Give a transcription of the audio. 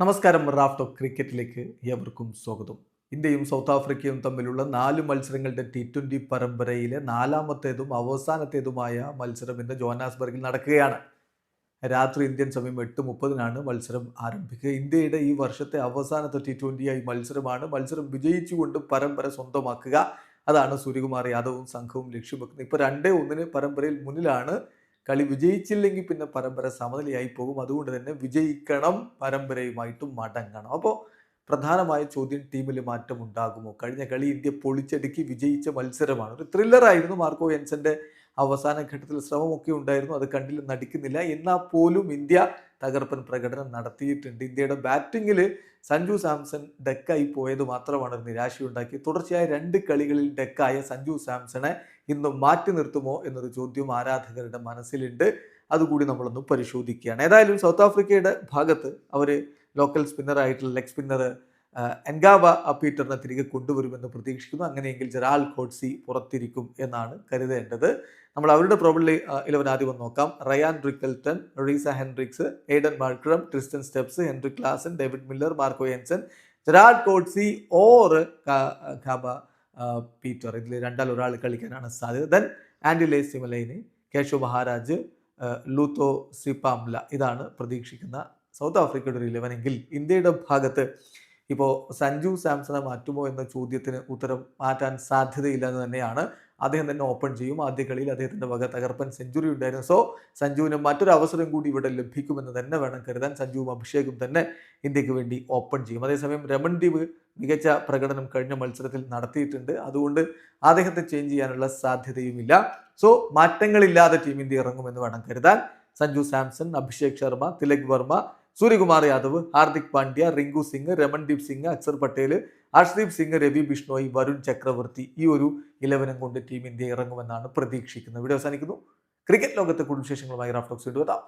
നമസ്കാരം റാഫ്റ്റ് ക്രിക്കറ്റിലേക്ക് ഏവർക്കും സ്വാഗതം. ഇന്ത്യയും സൗത്ത് ആഫ്രിക്കയും തമ്മിലുള്ള നാല് മത്സരങ്ങളുടെ ടി ട്വന്റി പരമ്പരയിലെ നാലാമത്തേതും അവസാനത്തേതുമായ മത്സരം ഇന്ന് ജോഹാനാസ്ബർഗിൽ നടക്കുകയാണ്. രാത്രി ഇന്ത്യൻ സമയം എട്ട് മുപ്പതിനാണ് മത്സരം ആരംഭിക്കുക. ഇന്ത്യയുടെ ഈ വർഷത്തെ അവസാനത്തെ ടി ട്വന്റി ആയി മത്സരമാണ്. മത്സരം വിജയിച്ചുകൊണ്ട് പരമ്പര സ്വന്തമാക്കുക. അതാണ് സൂര്യകുമാർ യാദവും സംഘവും ലക്ഷ്യം വെക്കുന്നത് ഇപ്പോൾ രണ്ടേ ഒന്നിന് പരമ്പരയിൽ മുന്നിലാണ് കളി വിജയിച്ചില്ലെങ്കിൽ പിന്നെ പരമ്പര സമനിലയായി പോകും. അതുകൊണ്ട് തന്നെ വിജയിക്കണം പരമ്പരയുമായിട്ടും മടങ്ങണം. അപ്പോൾ പ്രധാനമായ ചോദ്യം ടീമിൽ മാറ്റം ഉണ്ടാകുമോ? കഴിഞ്ഞ കളി ഇന്ത്യ പൊളിച്ചടുക്കി വിജയിച്ച മത്സരമാണ്. ഒരു ത്രില്ലറായിരുന്നു മാർക്കോ എൻസന്റെ അവസാന ഘട്ടത്തിൽ ശ്രമമൊക്കെ ഉണ്ടായിരുന്നു. അത് കണ്ടില്ല നടിക്കുന്നില്ല. എന്നാൽ പോലും ഇന്ത്യ തകർപ്പൻ പ്രകടനം നടത്തിയിട്ടുണ്ട്. ഇന്ത്യയുടെ ബാറ്റിങ്ങിൽ സഞ്ജു സാംസൺ ഡെക്കായി പോയത് മാത്രമാണ് നിരാശയുണ്ടാക്കി തുടർച്ചയായ രണ്ട് കളികളിൽ ഡെക്കായ സഞ്ജു സാംസണെ ഇന്ന് മാറ്റി നിർത്തുമോ എന്നൊരു ചോദ്യം ആരാധകരുടെ മനസ്സിലുണ്ട്. അതുകൂടി നമ്മളൊന്ന് പരിശോധിക്കുകയാണ്. ഏതായാലും സൗത്ത് ആഫ്രിക്കയുടെ ഭാഗത്ത് അവർ ലോക്കൽ സ്പിന്നറായിട്ടുള്ള ലെഗ് സ്പിന്നർ എൻഗാവ പീറ്ററിനെ തിരികെ കൊണ്ടുവരുമെന്ന് പ്രതീക്ഷിക്കുന്നു. അങ്ങനെയെങ്കിൽ ജെറാൽ ഖോഡ്സി പുറത്തിരിക്കും എന്നാണ് കരുതേണ്ടത്. നമ്മൾ അവരുടെ പ്രോബ്ലി ഇലവൻ ആദ്യം ഒന്ന് നോക്കാം. Ryan Rickelton Reeza Hendricks Aiden Markram Tristan Stubbs Heinrich Klaasen David Miller Marco Jansen Gerald Coetzee or Nqaba Peter. ഇതിൽ രണ്ടാൽ ഒരാൾ കളിക്കാനാണ് സാധ്യത. Then Andile Simelane Keshav Maharaj Lutho Sipamla ഇതാണ് പ്രതീക്ഷിക്കുന്ന സൗത്ത് ആഫ്രിക്കയുടെ ഒരു ഇലവനെങ്കിൽ ഇന്ത്യയുടെ ഭാഗത്ത് ഇപ്പോൾ സഞ്ജു സാംസണെ മാറ്റുമോ എന്ന ചോദ്യത്തിന് ഉത്തരം മാറ്റാൻ സാധ്യതയില്ല എന്ന് തന്നെയാണ് അദ്ദേഹം തന്നെ ഓപ്പൺ ചെയ്യും. ആദ്യ കളിയിൽ അദ്ദേഹത്തിന്റെ വക തകർപ്പൻ സെഞ്ചുറി ഉണ്ടായിരുന്നു. സോ സഞ്ജുവിന് മറ്റൊരു അവസരം കൂടി ഇവിടെ ലഭിക്കുമെന്ന് തന്നെ വേണം കരുതാൻ. സഞ്ജുവും അഭിഷേകും തന്നെ ഇന്ത്യയ്ക്ക് വേണ്ടി ഓപ്പൺ ചെയ്യും. അതേസമയം രമൺദീപ് മികച്ച പ്രകടനം കഴിഞ്ഞ മത്സരത്തിൽ നടത്തിയിട്ടുണ്ട്. അതുകൊണ്ട് അദ്ദേഹത്തെ ചേഞ്ച് ചെയ്യാനുള്ള സാധ്യതയുമില്ല. സോ മാറ്റങ്ങളില്ലാതെ ടീം ഇന്ത്യ ഇറങ്ങുമെന്ന് വേണം കരുതാൻ. സഞ്ജു സാംസൺ അഭിഷേക് ശർമ്മ തിലക് വർമ്മ സൂര്യകുമാർ യാദവ് ഹാർദിക് പാണ്ഡ്യ റിങ്കു സിംഗ് രമൺദീപ് സിംഗ് അക്സർ പട്ടേൽ ഹർഷ്ദീപ് സിംഗ് രവി ബിഷ്ണോയ് വരുൺ ചക്രവർത്തി ഈ ഒരു ഇലവനം കൊണ്ട് ടീം ഇന്ത്യ ഇറങ്ങുമെന്നാണ് പ്രതീക്ഷിക്കുന്നത്. ഇവിടെ അവസാനിക്കുന്നു. ക്രിക്കറ്റ് ലോകത്തെ കുടുംബ വിശേഷങ്ങളുമായി റാഫ്റ്റോക്സ് വീണ്ടും എത്താം.